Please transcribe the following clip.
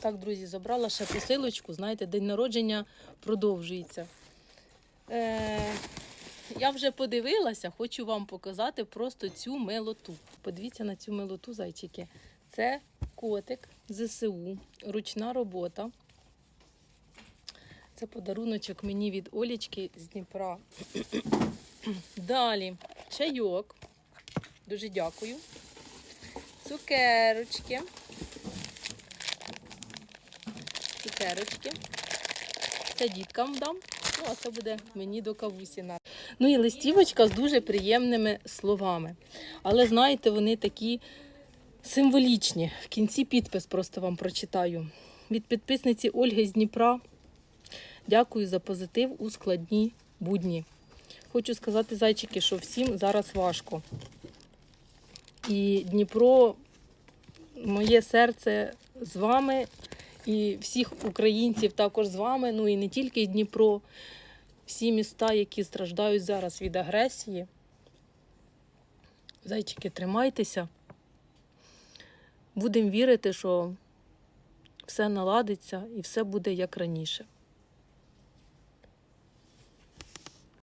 Так, друзі, забрала ще посилочку. Знаєте, день народження продовжується. Е, я вже подивилася, хочу вам показати просто цю милоту. Подивіться на цю милоту, зайчики. Це котик ЗСУ, ручна робота. Це подаруночок мені від Олічки з Дніпра. Далі чайок. Дуже дякую. Цукерочки. Цукерочки. Це діткам дам. Ну, а це буде мені до кавусі. Ну і листівочка з дуже приємними словами. Але знаєте, вони такі символічні. В кінці підпис просто вам прочитаю. Від підписниці Ольги з Дніпра. Дякую за позитив у складні будні. Хочу сказати, зайчики, що всім зараз важко. І Дніпро, моє серце з вами, і всіх українців також з вами. Ну і не тільки Дніпро, всі міста, які страждають зараз від агресії. Зайчики, тримайтеся. Будемо вірити, що все наладиться і все буде як раніше.